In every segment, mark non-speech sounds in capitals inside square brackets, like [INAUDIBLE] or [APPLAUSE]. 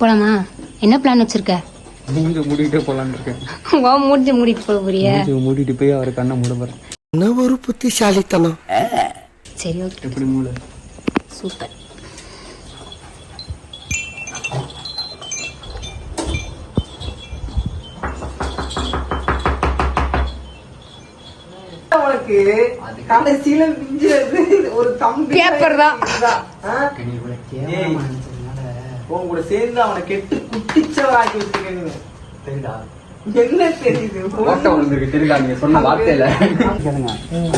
போலாமா? என்ன பிளான் வச்சிருக்க? மூஞ்சி மூடிக்கிட்டே போலான்னு இருக்கேன். வா மூஞ்சி மூடிட்டு போக போறிய. மூஞ்சி மூடிட்டு போய் அவர் கண்ணை மூட போறேன். என்ன ஒரு புத்திசாலித்தனம். சரி ஓகே எப்படி மூட? சூப்பர். உனக்கு கடைசியில ஒரு தம்பி. பேப்பர் தான். உன் கூட சேர்ந்து அவனை கெட்டு குட்டிச்சவராக்கி வச்சிருக்கேன்னு என்ன தெரியுது? ஓட்ட விழுந்திருக்கு. தெரியுதா? நீங்க சொன்ன வார்த்தையில. கேளுங்க.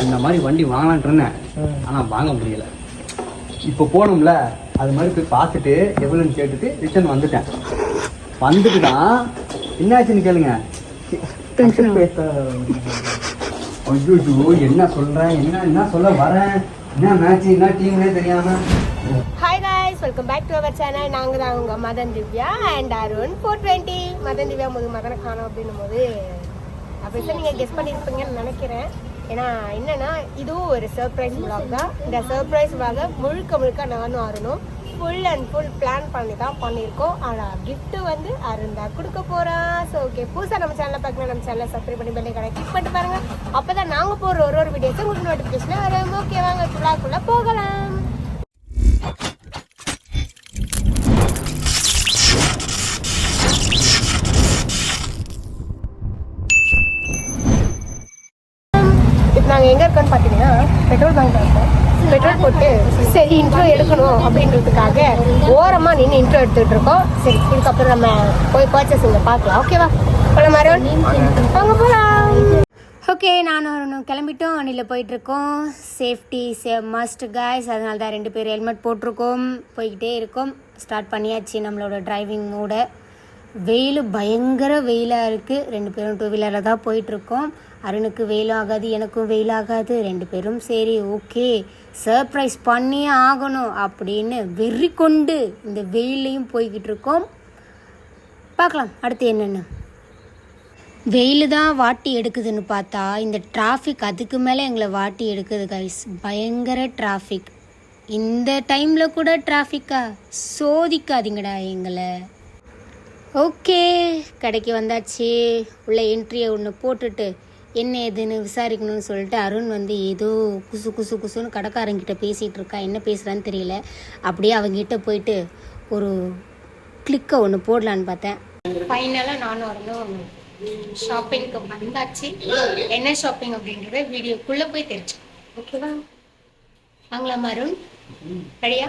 இந்த மாதிரி வண்டி வாங்கலான்ட்டு இருந்தேன். ஆனா வாங்க முடியல. இப்போ போகணும்ல அது மாதிரி போய் பார்த்துட்டு எவ்வளோன்னு கேட்டுட்டு ரிட்டர்ன் வந்துட்டேன். வந்துட்டு தான் என்னாச்சுன்னு கேளுங்க. ஐயோ என்ன சொல்றேன்? என்ன என்ன சொல்ல வரேன்? என்ன மேட்ச் என்ன டீம்னே தெரியாம. Welcome back to our channel நாங்கள் தான் உங்கள் Madan Divya and Arun. Four twenty Madan Divya முது மதனை காணோம் அப்படின்னும் போது அப்படி தான் நீங்கள் கெஸ் பண்ணியிருப்பீங்கன்னு நினைக்கிறேன். ஏன்னா என்னென்னா இதுவும் ஒரு சர்ப்ரைஸ் vlog தான். இந்த சர்ப்ரைஸ் vlog முழுக்க முழுக்க நானும் அருணும் ஃபுல் அண்ட் ஃபுல் பிளான் பண்ணி தான் பண்ணியிருக்கோம். ஆனால் கிஃப்ட்டு வந்து அருண் தான் கொடுக்க போகிறான் ஸோ ஓகே புதுசாக நம்ம சேனலை பார்க்கணும் நம்ம சேனலை சப்ஸ்கிரைப் பண்ணி பெல்லை கடை கிளிக் பண்ணிட்டு பாருங்கள் அப்போ தான் நாங்கள் போடுற ஒரு ஒரு வீடியோஸும் உங்களுக்கு நோட்டிஃபிகேஷனாக வரும். ஓகே வாங்க ஃபுல்லாக்குள்ளே போகலாம். இப்போ பார்த்தீங்கன்னா பெட்ரோல் பங்க் இருக்கும். பெட்ரோல் போட்டு சரி இன்ட்ரோ எடுக்கணும் அப்படின்றதுக்காக ஓரமாக நின்று இன்ட்ரோ எடுத்துகிட்டு இருக்கோம். சரி இதுக்கப்புறம் நம்ம போய் பர்ச்சேஸ் இங்கே பார்க்கலாம். ஓகேவா போல மாதிரி அங்கே போகலாம் ஓகே நானும் வரணும் கிளம்பிட்டோம். அணியில் போயிட்டுருக்கோம். சேஃப்டி சே மஸ்ட் காய்ஸ் அதனால தான் ரெண்டு பேர் ஹெல்மெட் போட்டிருக்கோம். போய்கிட்டே இருக்கோம். ஸ்டார்ட் பண்ணியாச்சு நம்மளோட டிரைவிங்கோட வெயில் பயங்கர வெயிலாக இருக்குது ரெண்டு பேரும் டூ வீலரில் தான் போயிட்டுருக்கோம். அருணுக்கு வெயிலும் ஆகாது எனக்கும் வெயில் ஆகாது ரெண்டு பேரும் சரி ஓகே சர்ப்ரைஸ் பண்ணியே ஆகணும் அப்படின்னு வெறி கொண்டு இந்த வெயிலையும் போய்கிட்டு இருக்கோம். பார்க்கலாம் அடுத்து என்னென்னு. வெயில் தான் வாட்டி எடுக்குதுன்னு பார்த்தா இந்த டிராஃபிக் அதுக்கு மேலே எங்களை வாட்டி எடுக்குது கைஸ் பயங்கர டிராஃபிக் இந்த டைமில் கூட டிராஃபிக்கா சோதிக்காதீங்கடா எங்களை. ஓகே கடைக்கு வந்தாச்சு. உள்ள என்ட்ரியை ஒன்று போட்டுட்டு என்ன ஏதுன்னு விசாரிக்கணும்னு சொல்லிட்டு அருண் வந்து ஏதோ குசு குசு குசுன்னு கடைக்காரங்கிட்ட பேசிகிட்டு இருக்கா என்ன பேசுகிறான்னு தெரியல. அப்படியே அவங்ககிட்ட போயிட்டு ஒரு கிளிக்கை ஒன்று போடலான்னு பார்த்தேன். ஃபைனலாக நானும் வரணும் ஷாப்பிங்க்கு வந்தாச்சு. என்ன ஷாப்பிங் அப்படின்றத வீடியோக்குள்ளே போய் தெரிஞ்சு ஓகேவா வாங்கலாம் அருண்? ரெடியா?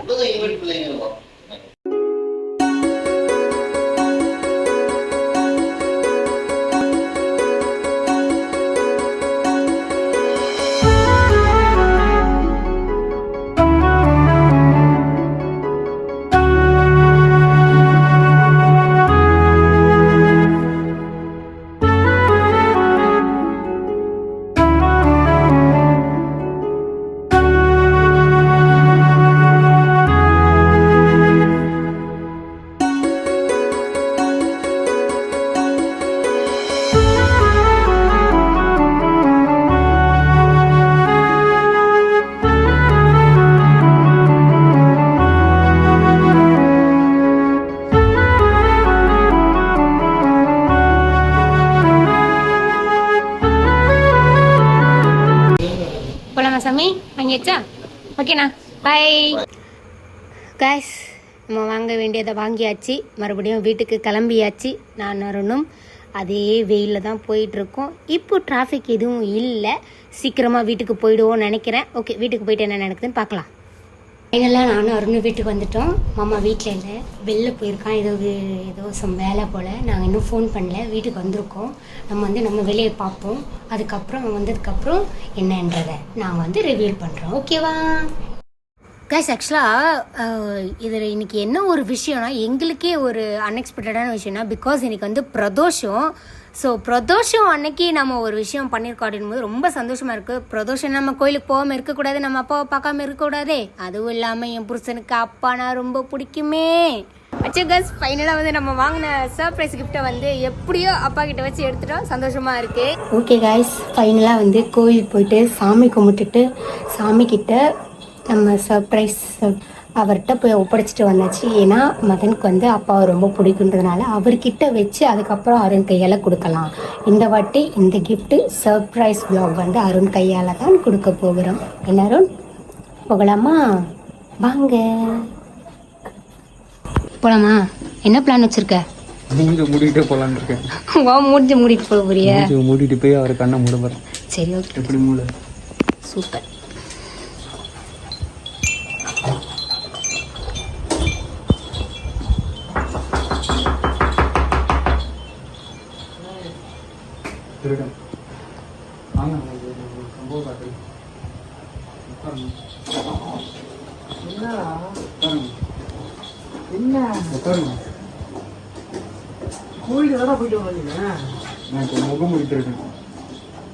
சாமி வாங்கியாச்சா ஓகேண்ணா பை கைஸ் நம்ம வாங்க வேண்டியதை வாங்கியாச்சு. மறுபடியும் வீட்டுக்கு கிளம்பியாச்சு. நான் அருணும் அதே வெயிலில் தான் போயிட்டுருக்கோம். இப்போ டிராஃபிக் எதுவும் இல்லை. சீக்கிரமாக வீட்டுக்கு போயிடுவோம்னு நினைக்கிறேன். ஓகே வீட்டுக்கு போயிட்டு என்ன நடக்குதுன்னு பார்க்கலாம். ஃபைனலாக நானும் அருணும் வீட்டுக்கு வந்துட்டோம். மாமா வீட்டில் இல்லை. வெளில போயிருக்கான். ஏதோ ஏதோ சம் வேலை போல். நாங்கள் இன்னும் ஃபோன் பண்ணல. வீட்டுக்கு வந்திருக்கோம். நம்ம வந்து நம்ம வெளியே பார்ப்போம். அதுக்கப்புறம் வந்ததுக்கப்புறம் என்னன்றதை நாங்கள் வந்து ரிவீல் பண்ணுறோம் ஓகேவா கைஸ் ஆக்சுவலாக இதில் இன்றைக்கி என்ன ஒரு விஷயம்னா எங்களுக்கே ஒரு அன்எக்ஸ்பெக்டடான விஷயம்னா பிகாஸ் இன்றைக்கி வந்து பிரதோஷம். ஸோ பிரதோஷம் அன்னைக்கு நம்ம ஒரு விஷயம் பண்ணியிருக்கோம் அப்படின்போது ரொம்ப சந்தோஷமாக இருக்குது பிரதோஷம் நம்ம கோயிலுக்கு போகாமல் இருக்கக்கூடாது நம்ம அப்பாவை பார்க்காம இருக்கக்கூடாதே. அதுவும் இல்லாமல் என் புருஷனுக்கு அப்பானா ரொம்ப பிடிக்குமே. அச்சு ஃபைனலாக வந்து நம்ம வாங்கின சர்ப்ரைஸ் கிஃப்ட்டை வந்து எப்படியோ அப்பா கிட்ட வச்சு எடுத்துட்டோம் சந்தோஷமாக இருக்கு. ஓகே காய்ஸ் ஃபைனலாக வந்து கோயிலுக்கு போயிட்டு சாமி கும்பிட்டுட்டு சாமி கிட்ட நம்ம சர்ப்ரைஸ் அவர்கிட்ட போய் ஒப்படைச்சிட்டு வந்தாச்சு. ஏன்னா மதனுக்கு வந்து அப்பாவை ரொம்ப பிடிக்குன்றதுனால அவர்கிட்ட வச்சு அதுக்கப்புறம் அருண் கையால் கொடுக்கலாம். இந்த வாட்டி இந்த கிஃப்ட்டு சர்ப்ரைஸ் பிளாக் வந்து அருண் கையால் தான் கொடுக்க போகிறோம். என்ன அருண் போகலாமா? வாங்க. போகலாமா என்ன பிளான் வச்சுருக்க? மூஞ்ச மூடிக்கிட்டே போலான்னு இருக்கேன். வா மூஞ்சி மூடிட்டு போக போறியா. மூஞ்ச மூடிட்டு போய் அவர் கண்ணை மூட போறேன். சரி ஓகே எப்படி மூட? சூப்பர். திருடன் வாங்க உங்களுக்கு ஒரு சம்பவம் காட்டுறேன் உட்காருங்க. உட்காருங்க. என்ன உட்காருங்க கோயிலுக்கு தானே போயிட்டு வந்தீங்க? நான் இப்போ முகம் முடித்திருக்கேன்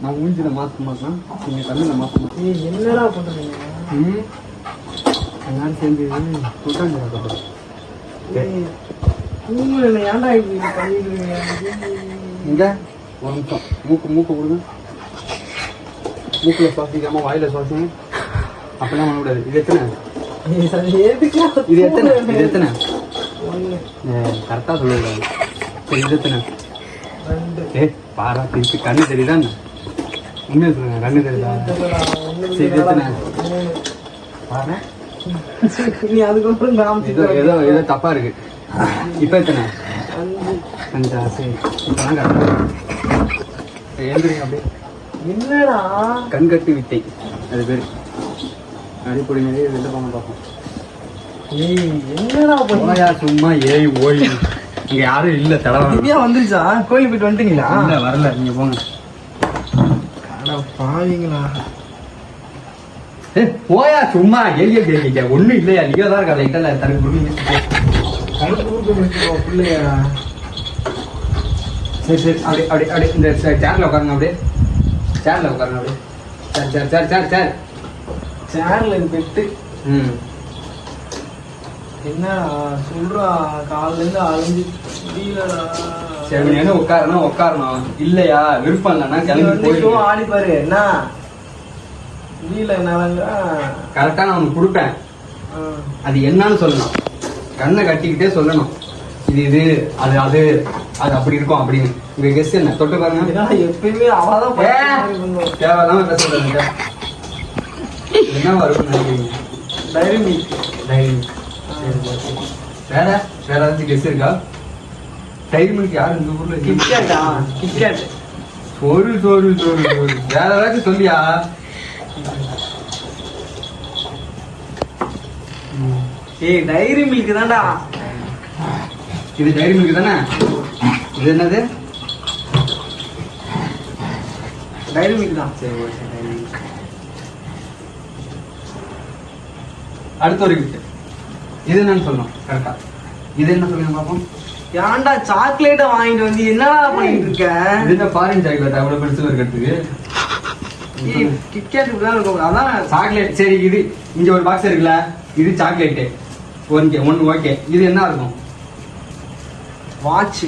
நான் மூஞ்சில மாற்ற மாட்டேன் நீங்க கண்ணில் மாற்ற மாட்டேன். என்னடா பண்றீங்க? ம்? எல்லாரும் சேர்ந்து அதுக்கப்புறம். உங்களை ஏன்டா இப்படி பண்ணிடுவீங்க இங்க ஒரு நிமிஷம். மூக்கு மூக்கு கொடுங்க. மூக்குல சுவாசிக்காம வாயில சுவாசிங்க அப்பெல்லாம் பண்ணக்கூடாது இது எத்தனை? இது எத்தனை? இது எத்தனை? கரெக்டாக சொல்லுங்க. ரெண்டு ஏ பாரா திருப்பி கண்ணு தெரியுதா என்ன? உண்மையை சொல்லுங்க கண்ணு தெரியுதா? சரி பாரு? நீ அதுக்கப்புறம் ஏதோ ஏதோ ஏதோ தப்பா இருக்கு. இப்போ எத்தனை? அஞ்சு சரி. கரெக்டாக எழுந்துருங்க அப்படியே. என்னடா? கண்கட்டு வித்தை. அது பேர். அடிப்படை நிறைய வெளில போங்க பார்ப்போம். ஏய் என்னடா ஓயா சும்மா ஏய் ஓய். இங்க யாரும் இல்ல தடவை திவ்யா வந்துருச்சா? கோயிலுக்கு போயிட்டு வந்துட்டீங்களா? இல்ல வரல. நீங்க போங்க. அட பாவீங்களா. போயா சும்மா. ஏய் ஏய் ஏய் ஒண்ணும் இல்லையா? நீங்க தான் இருக்கா லைட்டா பிள்ளைய. சரி சரி அப்படியே அப்படியே அப்படியே இந்த சேர்ல உட்காருங்க அப்படியே. சேர்ல உட்காருங்க அப்படியே. சேர் சேர் சேர் சேர் சேர் சேர்ல பெட்டு. ம். என்னடா சொல்றா? காலைல இருந்து அழிஞ்சு முடியலடா சரி நீ என்ன உட்காரணும் உட்காரணும் இல்லையா? விருப்பம் இல்லைன்னா கிளம்பி வந்து சும்மா போய் ஆடி பாரு என்ன? முடியல என்னாலங்க கரெக்டா நான் உனக்கு கொடுப்பேன். அது என்னன்னு சொல்லணும். கண்ணை கட்டிக்கிட்டே சொல்லணும். இது இது அது அது அது அப்படி இருக்கும் அப்படின்னு. உங்க கெஸ்ட் என்ன? தொட்டு பாருங்க. எப்பயுமே அவதான். தேவையில்லாம பேச சொல்லுங்க என்ன வரும் டைரி டைரி. வேற வேற ஏதாச்சும் கெஸ்ட் இருக்கா? டைரி மில்க் யாரு இந்த ஊர்ல கிட்கேட்டா கிட்கேட் சோறு சோறு சோறு சோறு. வேற ஏதாச்சும் சொல்லியா? ஏய் டைரி மில்க் தான்டா. இது டைரி மில்க் தானே? இது என்னது? டைரி மில்க் தான். சரி ஓகே டைரி மில்க் அடுத்த ஒரு கிஃப்ட் இது என்னன்னு சொல்லணும் கரெக்டா இது என்ன சொல்லுங்க பாப்போம்? ஏன்டா சாக்லேட்டை வாங்கிட்டு வந்து என்னடா பண்ணிட்டு இருக்க? இது என்ன ஃபாரின் சாக்லேட் அவ்வளவு பெருசு இருக்கிறதுக்கு. கிட்கேட் இப்படிதான் இருக்கும். அதான் சாக்லேட் சரி இது இங்க ஒரு பாக்ஸ் இருக்குல்ல? இது சாக்லேட்டு ஓகே ஒன்று ஓகே இது என்ன இருக்கும் வாட்ச்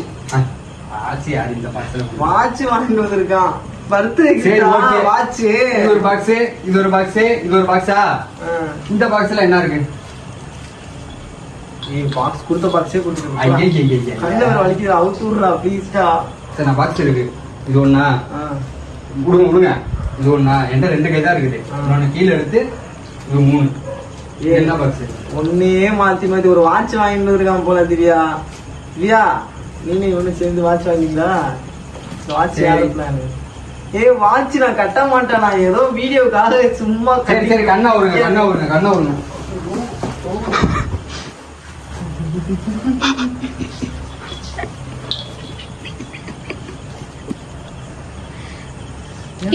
ஆச்சு யார் இந்த பாக்ஸ்ல வாட்ச் வாங்கிட்டு வந்திருக்கான். பர்த்டே சரி ஓகே வாட்ச் இது ஒரு பாக்ஸ் இது ஒரு பாக்ஸ் இது ஒரு பாக்ஸா இந்த பாக்ஸ்ல என்ன இருக்கு? பாக்ஸ் கொடுத்த பாக்ஸே ஐயே கண்ட வேற வலிக்குது அவுத்து விடுறா ப்ளீஸ்டா சரி நான் பாக்ஸ் இருக்கு இது ஒண்ணா? விடுங்க விடுங்க இது ஒண்ணா? என்கிட்ட ரெண்டு கை தான் இருக்குது. இன்னொன்னு கீழே எடுத்து இது மூணு. இது. என்ன பாக்ஸ் ஒன்னே மாத்தி மாத்தி ஒரு வாட்ச் வாங்கிட்டு வந்திருக்கான் போல திவ்யா. திவ்யா நீனே ஒண்ணு சேர்ந்து வாட்ச் வாங்கிங்களா வாட்ச் சரி. யாரு பிளான் ஏய் வாட்ச் நான் கட்ட மாட்டேன்? நான் ஏதோ வீடியோக்காக சும்மா சரி சரி கண்ணா விடுங்க கண்ணா விடுங்க கண்ணா விடுங்க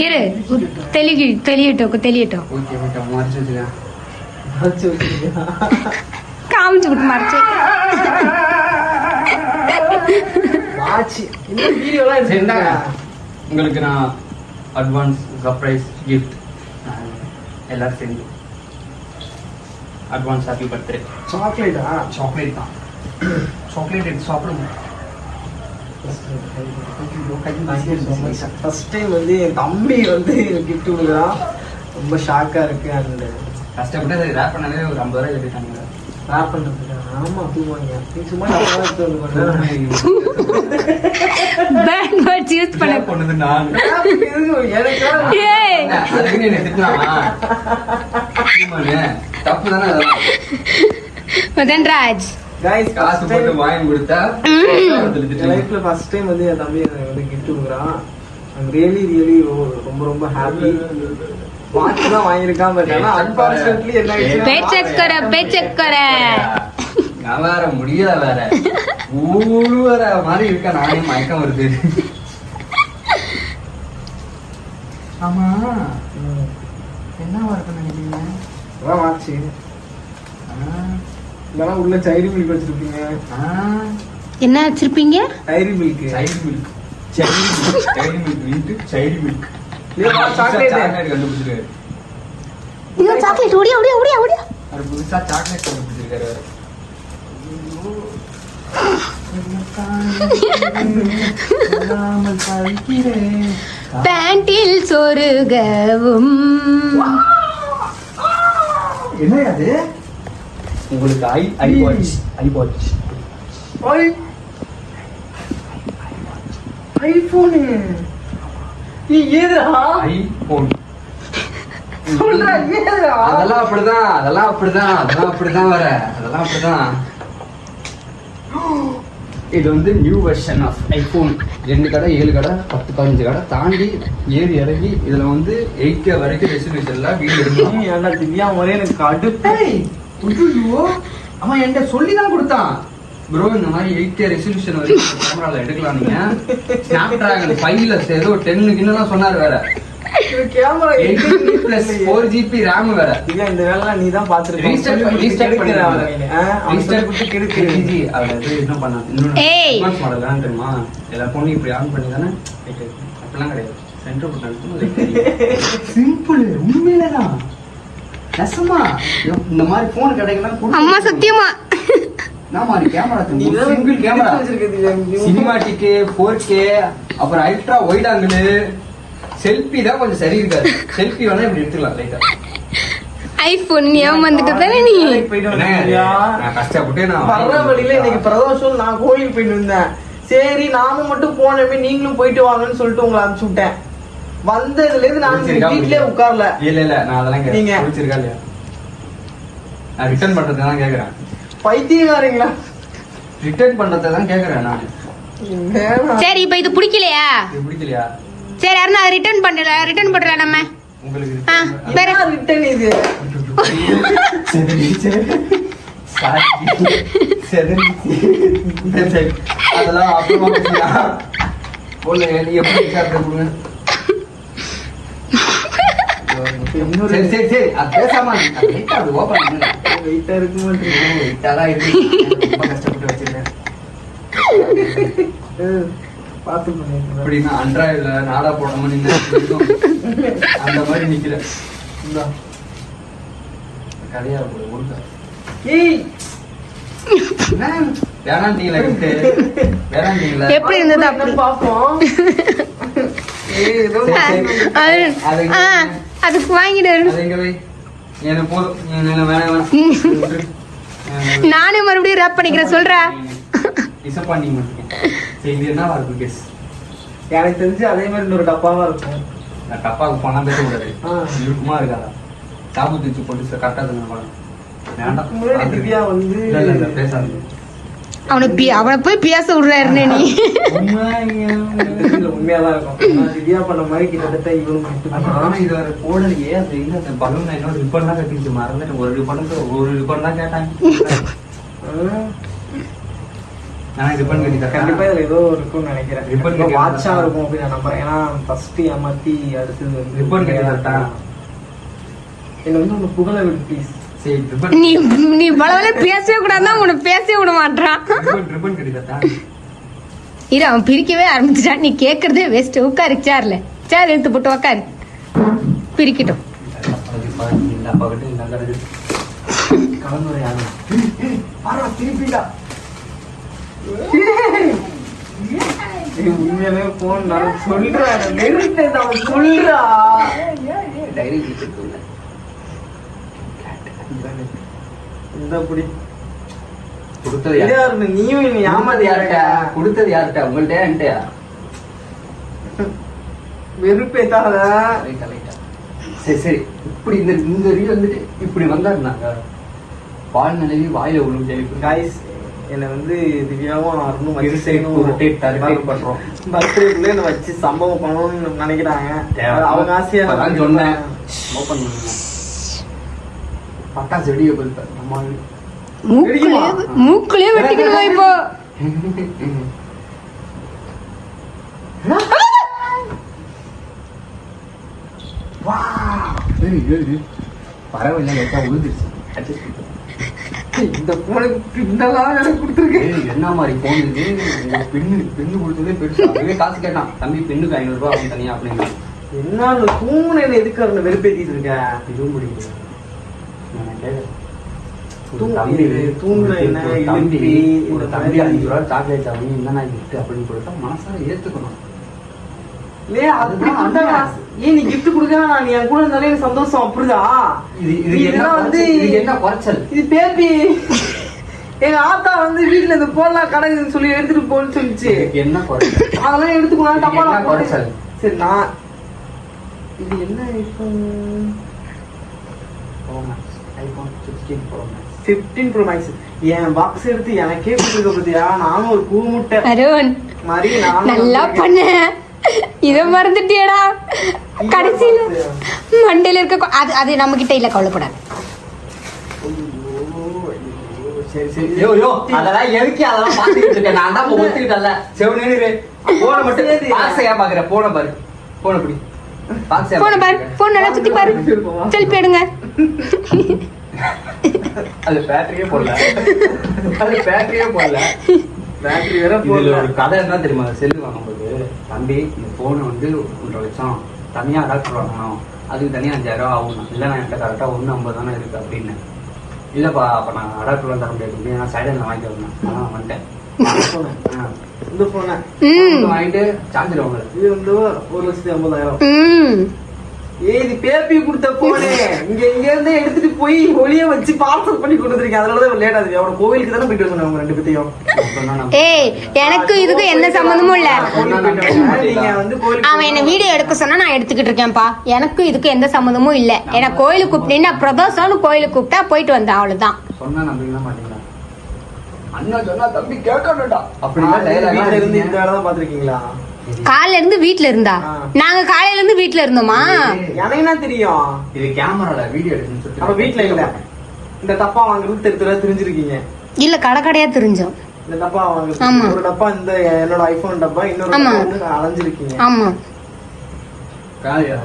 இரு தெளிகி தெளியட்டும் தெளியட்டும் ஓகே ஓகே மறைச்சு வச்சுக்கேன் வாட்ச் வச்சிருக்கியா காமிச்சு விட்டு மறைச்சு வாட்ச் இந்த வீடியோலாம் சரி இந்தாங்க. எடுத்துருக்கேன் உங்களுக்கு நான் அட்வான்ஸ் சர்ப்ரைஸ் கிஃப்ட் எல்லாரும் சேர்ந்து அட்வான்ஸ் ஹாப்பி பர்த்டே. சாக்லேட்டா? சாக்லேட் தான். சாக்லேட் எடுத்து சாப்பிடுங்க ஃபர்ஸ்ட் டைம் வந்து என் தம்பி வந்து கிஃப்ட் கொடுக்குறான். ரொம்ப ஷாக்கா இருக்கு அண்ட் கஷ்டப்பட்டு அதை ரேப் பண்ணவே ஒரு ஐம்பது ரூபாய் கட்டிட்டாங்க ஸ்டாப் பண்றதுக்கு? ஆமா தூங்குவாங்க நீ. சும்மா நம்ம எடுத்து வந்து கொண்டு பேட் வேர்ட்ஸ் யூஸ் பண்ண பொண்ணுது நான். எனக்கு தப்பு தானே அதெல்லாம். கைஸ் காசு போட்டு வாங்கி கொடுத்தா. லைஃப்ல ஃபர்ஸ்ட் டைம் வந்து என் தம்பி எனக்கு வந்து கிஃப்ட் கொடுக்குறான். ஐம் ரியலி ரியலி ரொம்ப ரொம்ப ஹாப்பி வாட்ச் தான் வாங்கியிருக்கான் பட் ஆனா அன்பார்ச்சுனேட்லி என்ன நான் வேற முடியல வேற. ஊழுவர மாதிரி இருக்க? நானே மயக்கம் வருது. ஆமா. என்ன இருக்கு நினைக்கிறீங்க? அதான் வாட்ச் இதெல்லாம் உள்ள சைடு மில்க் வச்சிருப்பீங்க. என்ன வச்சிருப்பீங்க? Dairy Milk child milk child milk child milk வீட்டு சைல்டு மில்க் சாக்லேட் சாக்லேட் கண்டுபிடிச்சிருக்காரு. ஐயோ சாக்லேட் ஓடியா ஓடியா ஓடியா ஓடியா. அவர் புதுசா சாக்லேட் கண்டுபிடிச்சிருக்காரு. [LAUGHS] பேண்டில் சொருகவும். என்ன அது? உங்களுக்கு I I watch I watch iPhone நீ ஏதுடா? ஐபோன் சொல்றா ஏதுடா? அதெல்லாம் அப்படிதான் அதெல்லாம் அப்படிதான் அதெல்லாம் அப்படிதான் வர அதெல்லாம் அப்படிதான். [GASPS] இது வந்து நியூ வெர்ஷன் ஆஃப் ஐபோன் ரெண்டு கடை ஏழு கடை பத்து பதினஞ்சு கடை. தாண்டி ஏறி இறங்கி இதுல வந்து எயிட் கே வரைக்கும் ரெசல்யூஷன்ல வீடியோ எடுக்கலாம் நீ ஏன்டா திவ்யா ஒரே எனக்கு கடுப்பு. அவன் என்கிட்ட சொல்லி தான் கொடுத்தான். ப்ரோ இந்த மாதிரி எயிட் கே ரெசல்யூஷன் வரைக்கும் கேமரால எடுக்கலாம் நீங்க. ஸ்னாப் டிராகன் ஃபைவ்ல ஏதோ டென்னு கிண்ணலாம் சொன்னார் வேற. ஃபோர் ஜிபி ரேம் வேற. திவ்யா இந்த வேலை நீ தான் பாத்துருக்க ரீஸ்டார்ட் ரீஸ்டார்ட் பண்ணிடுறாங்க ஏய். மாடல் தான் தெரியுமா? எல்லா போனும் இப்படி ஆன் பண்ணி தானே? அப்படிலாம் கிடையாது. சென்டர் பட்டன் சிம்பிள் உண்மையிலதான். நெசமா. இந்த மாதிரி போன் கிடைக்கலாம் அம்மா சத்தியமா? சினிமாட்டிக்கு ஃபோர் கே அப்புறம் அல்ட்ரா ஒயிட் ஆங்கிள் செல்ஃபி தான் கொஞ்சம் சரி இருக்காது. செல்ஃபி வேணா இப்படி எடுத்துக்கலாம் லைட்டா ஐபோன் ஞாபகம் வந்துட்டு தானே நீ? வேலைக்கு போயிட்டு வந்தேன் திவ்யா. நான் கஷ்டப்பட்டு நான் வர்ற வாங்கி வழியில இன்னைக்கு பிரதோஷம் நான் கோயிலுக்கு போயிட்டு இருந்தேன் சரி நானும் மட்டும் போனமே நீங்களும் போயிட்டு வாங்கன்னு சொல்லிட்டு உங்களை அனுப்பிச்சு விட்டேன். வந்ததுல இருந்து நான் வீட்லயே? உட்கார்ல. இல்ல இல்ல நான் அதெல்லாம் நீங்க? கேட்கறேன் பிடிச்சிருக்கா இல்லையா? நான் ரிட்டர்ன் பண்றதை தான் கேக்குறேன் பைத்தியக்காரங்களா? ரிட்டர்ன் பண்றதை தான் கேக்குறேன் நான். சரி இப்ப இது பிடிக்கலையா? இது பிடிக்கலையா? சரி அருணா அதை ரிட்டர்ன் பண்ணல ரிட்டர்ன் பண்றல நம்ம உங்களுக்கு ஆ, வேற இது அதெல்லாம் அப்புறமா சரி சரி சரி அது பேசாம அது பண்ணுங்க. வெயிட்டா இருக்க மாட்டேங்குது light ஆ தான் இருக்கு. [LAUGHS] ரொம்ப கஷ்டப்பட்டு வச்சிருக்கேன். பார்த்து நாடா போடாம அந்த மாதிரி. கதையா போடு ஒழுங்கா எப்படி இருந்தது அப்படி? பாப்போம். அதுக்கு வாங்கிடு. நானே மறுபடியும் ரேப் பண்ணிக்கிறேன். சொல்றா. டிசப்பாயிண்டிங் பண்ணிருக்கேன் சரி இது என்ன இருக்கு கேஸ் எனக்கு தெரிஞ்சு அதே மாதிரி இன்னொரு டப்பாவா இருக்கும். நான் டப்பாவுக்கு பணம் பேசக்கூடாது ஆ. இருக்குமா இருக்காதா? சாபு தூச்சு போட்டு கரெக்டாக தானே பணம் வேண்டாம். முன்னாடி திவ்யா வந்து இல்ல, இல்ல, இல்ல, பேசாத அவனை பி- அவனை போய் பேச விடுறாருன்னு நீ. உண்மையாதான் இருக்கும். திவ்யா பண்ண மாதிரி கிட்டத்தட்ட இவனும் கிட்ட ஆனா இது வேற போடலையே. அது இல்ல அந்த பலூன் இன்னொரு ரிப்பன் தான் கட்டிச்சு மறந்துட்டு ஒரு ரிப்பனுக்கு ஒரு ரிப்பன் தான் கேட்டாங்க. ஆனா ரிப்பன் கட்டி கண்டிப்பா தரேன் இதுல ஏதோ இருக்கும்னு நினைக்கிறேன். கண்டிப்பா கட்டி வாட்சா தரட்டா? இருக்கும் அப்படின்னு நான் நம்புறேன். ஏன்னா ஃபர்ஸ்ட் ஏமாத்தி அடுத்தது வந்து Ribbon கட்டி தரட்டா? என்ன வந்து உங்க புகழ விடு ப்ளீஸ் ரிப்பன் நீ நீ பலவல பேசவே கூடாதான் உன்னை பேசவே விட மாட்டான் ரிப்பன் ரிப்பன் கட்டி இரு அவன் பிரிக்கவே ஆரம்பிச்சிட்டான். நீ கேக்குறதே வேஸ்ட் உட்காரு சேர்ல சேர் எடுத்து போட்டு உட்காரு பிரிக்கட்டும். இல்ல பக்கத்து நல்லா இருக்கு. கலந்துரையாடு. ஆறா திருப்பிடா உண்மையாவே போன் நான் சொல்றேன் சொல்றா டைரி வச்சிருக்கேன் இந்த புடி. கொடுத்தது யார்? நீயும் ஏமாது ஏமாத்தியாட்ட கொடுத்தது யார்கிட்ட? உங்கள்ட்ட என்கிட்டயா வெறுப்பேத்தாத ரைட்டா, ரைட்டா. சரி சரி. இப்படி இந்த இந்த ரீல் வந்துட்டு இப்படி வந்தாருனாங்க பால் நிலவி வாயில ஜெயிப்பு காய்ஸ் என்னை வந்து திவ்யாவும் அருணும் வச்சு தருட்டை பண்றோம். பர்த்டேக்குள்ள என்னை வச்சு சம்பவம் பண்ணணும்னு நினைக்கிறாங்க. அவங்க ஆசையா இப்பதான் சொன்னேன். ஓப்பன் பண்ணுங்க. பட்டாசு வெடிக்க போயிருப்பாரு. நம்ம. மூக்குலயே வெட்டிக்கணுமா இப்போ. பரவாயில்ல Adjust பண்ணிக்கோ. இந்த போனுக்கு பின்னெல்லாம் எனக்கு கொடுத்துருக்கேன். என்ன மாதிரி போன் இது? பெண்ணு பெண்ணு கொடுத்ததே பெருசா. அவனே காசு கேட்டான். தம்பி பெண்ணுக்கு ஐநூறு ரூபாய் அவன் தனியா அப்படின்னு. என்ன தூங்குன என்ன எதுக்கு அவனை வெறுப்பேத்திட்டு இருக்க? இதுவும் நான் கேட்டேன். ஒரு தம்பி இந்த. அஞ்சு ரூபா சாக்லேட் வாங்கி என்ன கிஃப்ட் அப்படின்னு கொடுத்தா மனசார ஏத்துக்கணும். அதுதான் அந்த ஏன் நீ gift கொடுக்கறா நான் நீ என் கூட இருந்தாலே எனக்கு சந்தோஷம் அப்படிதா? இது இது என்ன இதெல்லாம் வந்து? இது என்ன குறைச்சல்? இது பேபி. எங்க ஆத்தா வந்து வீட்டுல இந்த போடலாம் கடைக்குன்னு சொல்லி எடுத்துட்டு போன்னு சொல்லிச்சு. என்ன குறைச்சல்? அதெல்லாம் எடுத்துக்கலாம் டப்பால குறைச்சல்? சரி நான் இது என்ன ஐபோன் சிக்ஸ்டீன் ப்ரோ மேக்ஸ் என் பாக்ஸ் எடுத்து எனக்கே கொடுத்துருக்க பத்தியா? நானும் ஒரு பூ முட்டை. நல்லா வந்திருக்கேன். இத மறந்துட்டியடா. கடைசியில மண்டையில இருக்க அது அது நம்ம கிட்ட இல்ல கவலைப்படாது. சரி சரி. யோ யோ அதெல்லாம் எதுக்கு அதெல்லாம் பாத்துக்கிட்டு இருக்க? நான் தான் ஒத்துக்கிட்டல செவனே [LAUGHS] போன மட்டும் ஏன் பாக்குற போன பாரு. போன படி. போன பாரு. போன் நல்லா சுத்தி பாரு. செல்ஃபி எடுங்க. [LAUGHS] அது பேட்டரியே போடல. அது பேட்டரியே போடல. பேட்டரி வேற இதுல போடல. ஒரு கதை என்ன தெரியுமா? செல்லு வாங்கும்போது. தம்பி இந்த போனை வந்து ஒன்றரை லட்சம் தனியா அடாப்டர் வாங்கணும் அதுக்கு தனியா அஞ்சாயிரம் ரூபா ஆகும். இல்ல நான் என்கிட்ட கரெக்டா ஒண்ணு ஐம்பது தானே இருக்கு அப்படின்னு. இல்லப்பா அப்ப நான் அடாப்டர் தர முடியாது. நான் சைடில் வாங்கி வரணும். ஆனா வந்துட்டேன். இந்த போன வாங்கிட்டு சார்ஜர் வாங்கல இது வந்து ஒரு லட்சத்தி ஐம்பதாயிரம். ம். ஏய் இது பேப்பி கொடுத்த போனே இங்க இங்க இருந்து எடுத்துட்டு போய் ஒளிய வச்சு பார்சல் பண்ணி கொண்டு வந்திருக்கேன் அதனாலதான் லேட் ஆகுது. அவன கோவிலுக்கு தானே போயிட்டு வந்தோம் ரெண்டு பேத்தையும். நான் ஏய் எனக்கு இதுக்கு எந்த சம்மந்தமும் இல்ல. அவன் என்ன வீடியோ எடுக்க சொன்னா நான் எடுத்துக்கிட்டு இருக்கேன்ப்பா. எனக்கும் இதுக்கு எந்த சம்மந்தமும் இல்ல. ஏன்னா கோயிலுக்கு கூப்பிட்டேன்னா பிரதோஷம்னு கோயிலுக்கு கூப்பிட்டா போயிட்டு வந்தேன் அவ்வளவுதான். சொன்னா நம்பிக்கலாம் மாட்டீங்களா? அண்ணா சொன்னா தம்பி கேட்கணும்டா. அப்படின்னா இந்த. வேலை தான் பாத்திருக்கீங்களா காலையில இருந்து? வீட்ல இருந்தா. நாங்க காலையில இருந்து வீட்ல இருந்தோமா? எனக்கு என்ன தெரியும்? இது கேமரால வீடியோ எடுக்கணும்னு சொல்லிட்டு நம்ம வீட்ல இல்ல. இந்த டப்பா வாங்குறது தெரு தெரு தெரிஞ்சிருக்கீங்க. இல்ல கடை கடையா தெரிஞ்சோம். இந்த டப்பா. வாங்குறது. ஒரு டப்பா இந்த என்னோட ஐபோன் டப்பா இன்னொரு ஆமா. டப்பா வந்து அலைஞ்சிருக்கீங்க. ஆமா.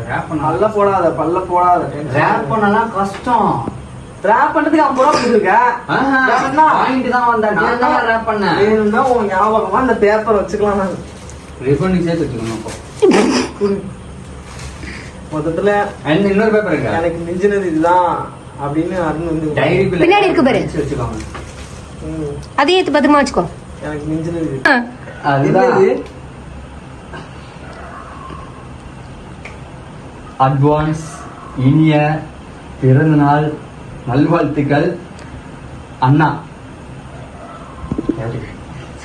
ரேப் பண்ண. பல்ல போடாத பல்ல போடாத. ரேப் பண்ணலாம் கஷ்டம். ரேப் பண்றதுக்கு ஐம்பது ரூபா கொடுத்துருக்க. ஆஹா, வேணும்னா? வாங்கிட்டு தான் வந்தேன். நான் தான் ரேப் பண்ணேன். வேணும்னா உன் ஞாபகமா இந்த பேப்பர் வச்சுக்கலாம் நான். ரிஃபண்ட் சேர்த்து வச்சுக்கணும் அப்போ. மொத்தத்துல அந்த இன்னொரு பேப்பர் இருக்கா? எனக்கு மிஞ்சினது இதுதான் அப்படின்னு அருண் வந்து டைரி பின்னாடி இருக்கு பாரு. வச்சுக்கோங்க. அதையும் எடுத்து பத்திரமா வச்சுக்கோ. எனக்கு மிஞ்சினது. அதுதான்? அட்வான்ஸ் இனிய பிறந்தநாள் நல்வாழ்த்துக்கள். அண்ணா.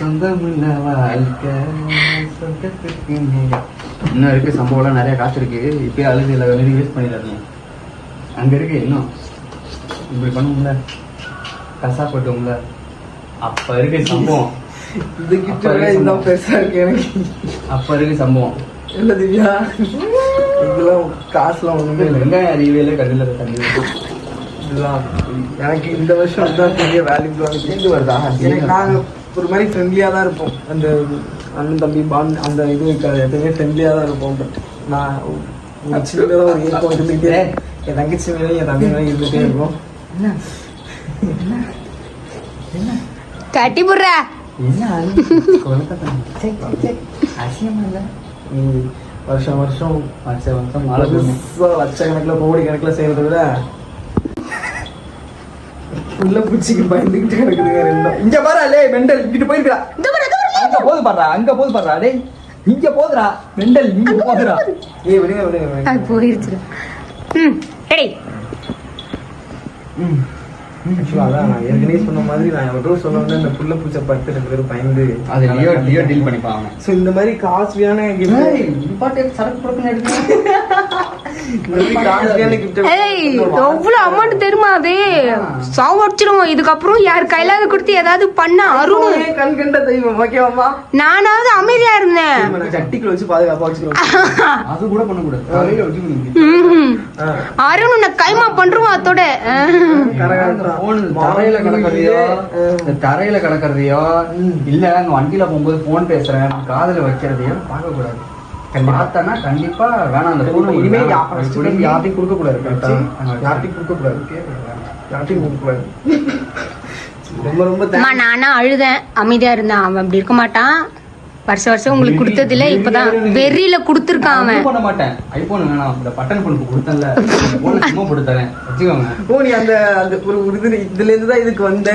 சொந்தமுள்ள வாழ்க்கை சொந்தத்துக்கு. இன்னும் இருக்கு சம்பவம்லாம் நிறைய காசு இருக்கு. இப்பயே அழுது இல்லை வெளியே யூஸ் பண்ணிடாதீங்க. அங்க இருக்கு இன்னும். இப்படி பண்ணுவோம்ல. கசா போட்டோம்ல அப்ப இருக்கு சம்பவம். இந்த கிட்ட இதுதான் பெருசா இருக்கு எனக்கு. அப்ப இருக்கு சம்பவம். இல்ல திவ்யா. இதெல்லாம் காசுலாம் ஒண்ணுமே இல்லை. வெங்காயம் அறிவியல தண்ணி. வருது. இதுதான். எனக்கு இந்த வருஷம் இதுதான் பெரிய வேல்யூபிளான சேர்ந்து வருதா? எனக்கு நாங்க ஒரு மாதிரி ஃப்ரெண்ட்லியா தான் இருப்போம். அந்த அண்ணன் தம்பி பாண்ட் அந்த இது இருக்காது. எப்பயுமே ஃப்ரெண்ட்லியா தான் இருப்போம். பட் நான் ஒரு சின்னதாக ஒரு ஏக்கம் இருந்துகிட்டே என் தங்கச்சி மேலே என் தம்பி மேலே இருந்துகிட்டே இருக்கும் கட்டி புடுற. வருஷம் வருஷம் வருஷம் வருஷம் மழை. பெருசா லட்சக்கணக்கில் கோடி கணக்கில் செய்யறத விட உள்ள பூச்சிக்கு பயந்துகிட்டு கிடக்குதுங்க ரெண்டும். இங்க பாரு லே மெண்டல் இங்கிட்டு போயிருக்கா. அங்க போது பாடுறா அங்க போது பாடுறா டேய் இங்க போதுடா மெண்டல் இங்க போதுடா. ஏய் விடுங்க விடுங்க. அது போயிருச்சு ம் ரெடி. ம். ஆக்சுவலாக அதான் நான் ஏற்கனவே சொன்ன மாதிரி நான் எவ்வளோ சொல்ல வந்து அந்த புள்ள பூச்சை பார்த்து ரெண்டு பேரும் பயந்து அது லியோ லியோ டீல் பண்ணிப்பாங்க. ஸோ இந்த மாதிரி காஸ்ட்லியான சரக்கு புறக்குன்னு எடுத்து. எவ்வளவு அமௌண்ட் தெரியுமா அது? இதுக்கப்புறம் யார் கையிலாவது கொடுத்து ஏதாவது பண்ண? அருண். கண் கண்ட தெய்வம் ஓகேவாமா நானாவது அமைதியா இருந்தேன். [LAUGHS] அருண் உன்னை கைமா பண்றோம் அதோட தரையில கிடக்குறதையோ இந்த தரையில கிடக்குறதையோ இல்ல அங்க வண்டியில போகும்போது போன் பேசுறேன். காதுல வைக்கிறதையோ பார்க்க கூடாது பார்த்தனா கண்டிப்பா வேணாம் அந்த போன் இனிமே யா- first time யார்ட்டையும் கொடுக்க கூடாது வச்சு, யார்ட்டையும் கொடுக்க கூடாது யார்ட்டையும் கொடுக்க கூடாது ரொம்ப ரொம்ப அம்மா நானா அழுதேன். அமைதியா இருந்தேன் அவன் அப்படி இருக்க மாட்டான். வருஷம் வருஷம் உங்களுக்கு கொடுத்ததுல இப்பதான் வெறியில கொடுத்துருக்கான் அவன். பண்ண மாட்டேன். ஐபோன் வேணாம் இந்த பட்டன் போன் கொடுத்தேன்ல. போன சும்மா கொடுத்தறேன் வச்சுக்கோங்க. ஓ நீ அந்த அந்த ஒரு இது இதுல இருந்து தான் இதுக்கு வந்த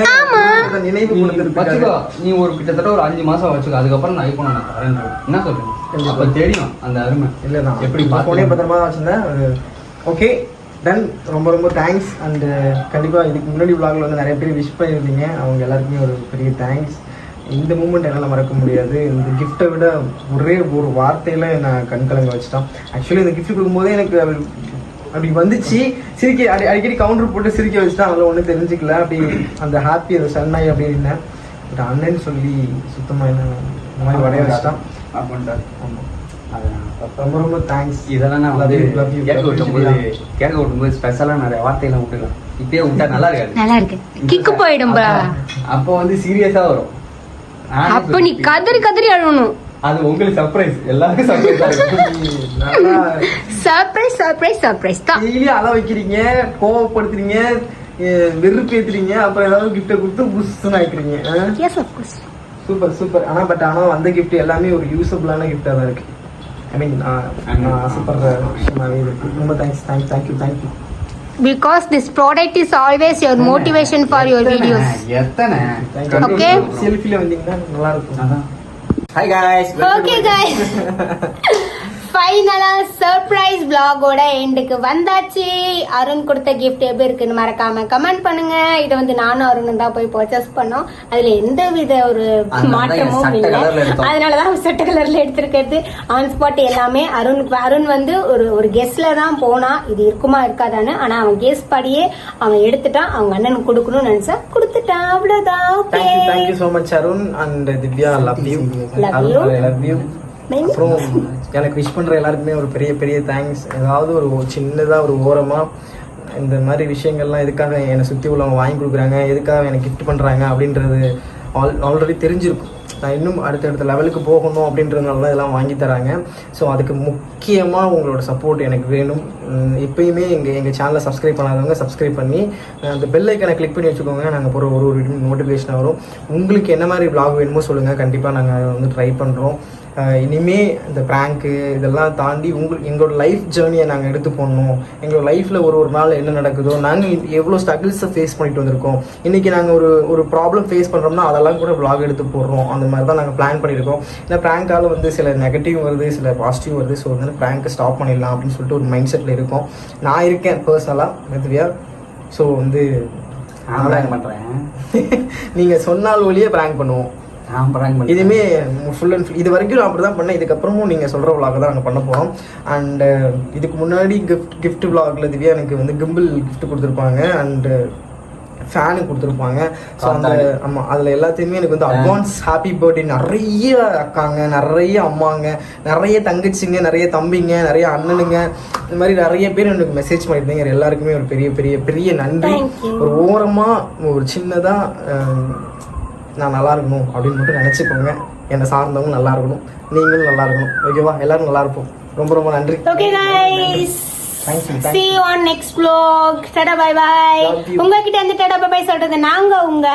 அந்த நினைவு கொடுத்துருக்கு வச்சுக்கோ நீ ஒரு கிட்டத்தட்ட ஒரு அஞ்சு மாசம் வச்சுக்கோ. அதுக்கப்புறம் நான் ஐபோன் நான் தரேன் என்ன சொல்றேன் அப்ப தெரியும் அந்த அருமை. இல்ல நான் எப்படி போனே பத்திரமா தான் வச்சிருந்தேன் ஓகே தென் ரொம்ப ரொம்ப தேங்க்ஸ் அண்ட் கண்டிப்பா இதுக்கு முன்னாடி vlogல வந்து நிறைய பேர் விஷ் பண்ணியிருந்தீங்க. அவங்க எல்லாருக்குமே ஒரு பெரிய தேங்க்ஸ் இந்த மூமெண்ட் என்னால் மறக்க முடியாது. இந்த கிஃப்ட்டை விட ஒரே ஒரு வார்த்தையில நான் கண் கலங்க வச்சுட்டான். ஆக்சுவலி இந்த கிஃப்ட் கொடுக்கும்போதே எனக்கு அது அப்படி வந்துச்சு. சிரிக்க அடி அடிக்கடி கவுண்டர் போட்டு சிரிக்க வச்சுட்டா அதில் ஒன்றும் தெரிஞ்சுக்கல. அப்படி அந்த ஹாப்பி அந்த சன்னாய் அப்படி இருந்தேன் பட் அண்ணன் சொல்லி சுத்தமாக என்ன இந்த மாதிரி வரைய வச்சுட்டான். ஆமாம் ரொம்ப ரொம்ப தேங்க்ஸ் இதெல்லாம் நான் வந்து. கேட்க விட்டும்போது கேட்க விட்டும்போது ஸ்பெஷலாக நிறைய வார்த்தையெல்லாம் விட்டுக்கலாம். இப்பயே விட்டா நல்லா இருக்காது. நல்லா இருக்கு. கிக்கு போயிடும்பா அப்போ வந்து சீரியஸா வரும். அப்ப நீ கதறி கதறி அழணும் அது உங்களுக்கு சர்ப்ரைஸ் எல்லாருக்கும் சர்ப்ரைஸா சர்ப்ரைஸ் சர்ப்ரைஸ் சர்ப்ரைஸ் தான். டெய்லி அழ வைக்கிறீங்க கோவப்படுத்துறீங்க வெறுப்பேத்துறீங்க அப்புறம் ஏதாவது கிஃப்ட்டை கொடுத்து புஷ்ஷுன்னு ஆயிக்கிறீங்க yes of course super super ஆனா பட் ஆனா வந்த கிஃப்ட் எல்லாமே ஒரு யூஸபிளான கிஃப்டா தான் இருக்கு. ஐ மீன் நான் ஆசைப்படுற விஷயமாவே இருக்கு ரொம்ப thanks thanks thank you thank you Because this product is always your motivation for your videos எத்தனை Okay. செல்ஃபில வந்தீங்கன்னா நல்லா இருக்கும் அதான் ஹாய் காய்ஸ் ஓகே guys [LAUGHS] ஃபைனலா சர்ப்ரைஸ் vlogோட எண்டுக்கு வந்தாச்சு. அருண் கொடுத்த gift எப்படி இருக்குன்னு மறக்காம கமெண்ட் பண்ணுங்க. இதை வந்து நானும் அருணும் தான் போய் பர்ச்சேஸ் பண்ணோம். அதுல எந்த வித ஒரு மாற்றமும் இல்லை. அதனாலதான் சட்ட கலர்ல எடுத்திருக்கிறது. ஆன் ஸ்பாட் எல்லாமே அருண் அருண் வந்து ஒரு ஒரு கெஸ்ட்ல தான் போனா. இது இருக்குமா இருக்காதான்னு. ஆனா அவன் கெஸ் படியே அவன் எடுத்துட்டான். அவங்க அண்ணனுக்கு கொடுக்கணும்னு நினைச்சா கொடுத்துட்டான். அவ்வளவுதான். Thank you so much Arun. And Divya love you. Love you அப்புறம் எனக்கு விஷ் பண்ணுற எல்லாருக்குமே ஒரு பெரிய பெரிய தேங்க்ஸ் ஏதாவது ஒரு சின்னதாக ஒரு ஓரமாக இந்த மாதிரி விஷயங்கள்லாம் எதுக்காக என்னை சுற்றி உள்ளவங்க வாங்கி கொடுக்குறாங்க எதுக்காக எனக்கு கிஃப்ட் பண்ணுறாங்க அப்படின்றது ஆல் ஆல்ரெடி தெரிஞ்சிருக்கும். நான் இன்னும் அடுத்தடுத்த லெவலுக்கு போகணும் அப்படின்றதுனால தான் இதெல்லாம் வாங்கி தராங்க. ஸோ அதுக்கு முக்கியமாக உங்களோட சப்போர்ட் எனக்கு வேணும். எப்பயுமே எங்கள் எங்கள் சேனலை சப்ஸ்கிரைப் பண்ணாதவங்க சப்ஸ்கிரைப் பண்ணி அந்த பெல் ஐக்கனை கிளிக் பண்ணி வச்சுக்கோங்க. நாங்கள் போகிற ஒரு ஒரு நோட்டிஃபிகேஷன் வரும். உங்களுக்கு என்ன மாதிரி vlog வேணுமோ சொல்லுங்கள் கண்டிப்பாக நாங்கள் வந்து ட்ரை பண்ணுறோம் இனிமே இந்த ப்ராங்க்கு இதெல்லாம் தாண்டி உங்கள் எங்களோட லைஃப் ஜேர்னியை நாங்கள் எடுத்து போடணும். எங்களோட லைஃப்பில் ஒரு ஒரு நாள் என்ன நடக்குதோ நாங்கள் எவ்வளோ ஸ்ட்ரகிள்ஸை ஃபேஸ் பண்ணிட்டு வந்திருக்கோம். இன்றைக்கி நாங்கள் ஒரு ஒரு ப்ராப்ளம் ஃபேஸ் பண்ணுறோம்னா அதெல்லாம் கூட vlog எடுத்து போடுறோம். அந்த மாதிரி தான் நாங்கள் பிளான் பண்ணியிருக்கோம் இந்த ப்ராங்கால் வந்து சில நெகட்டிவ் வருது சில பாசிட்டிவ் வருது. ஸோ வந்து ப்ராங்க்கை ஸ்டாப் பண்ணிடலாம் அப்படின்னு சொல்லிட்டு ஒரு மைண்ட் செட்டில் இருக்கோம். நான் இருக்கேன் பர்சனலாக மெதுவியா ஸோ வந்து நான் பண்றேன். நீங்கள் சொன்னால் ஒழியே ப்ராங்க் பண்ணுவோம். நான் இதுவுமே ஃபுல் அண்ட் ஃபுல் இது வரைக்கும் நான் அப்படி தான் பண்ணேன். இதுக்கப்புறமும் நீங்கள் சொல்கிற vlog தான் நாங்கள் பண்ண போகிறோம் அண்ட் இதுக்கு முன்னாடி கிஃப்ட் gift vlogல திவ்யா எனக்கு வந்து கிம்பிள் gift கொடுத்துருப்பாங்க. அண்டு ஃபேனு கொடுத்துருப்பாங்க. ஸோ அந்த. ஆமாம் அதில் எல்லாத்தையுமே எனக்கு வந்து அட்வான்ஸ் ஹாப்பி பர்த்டே நிறைய அக்காங்க நிறைய அம்மாங்க நிறைய தங்கச்சிங்க நிறைய தம்பிங்க நிறைய அண்ணனுங்க. இந்த மாதிரி நிறைய பேர் எனக்கு மெசேஜ் பண்ணியிருந்தீங்க. எல்லாருக்குமே ஒரு பெரிய பெரிய பெரிய நன்றி. ஒரு ஓரமாக ஒரு சின்னதாக நான் நல்லா இருக்கணும் அப்படின்னு மட்டும் நினச்சிக்கோங்க. என்னை சார்ந்தவங்க நல்லா இருக்கணும் நீங்களும் நல்லா இருக்கணும் ஓகேவா எல்லாரும் நல்லா இருப்போம் ரொம்ப ரொம்ப நன்றி. Okay thank you see you on next vlog. Bye Love you. உங்ககிட்ட இருந்து டாடா பை பை சொல்றது நாங்க உங்க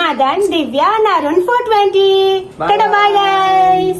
Madan Divya Arun 420 tata bye guys.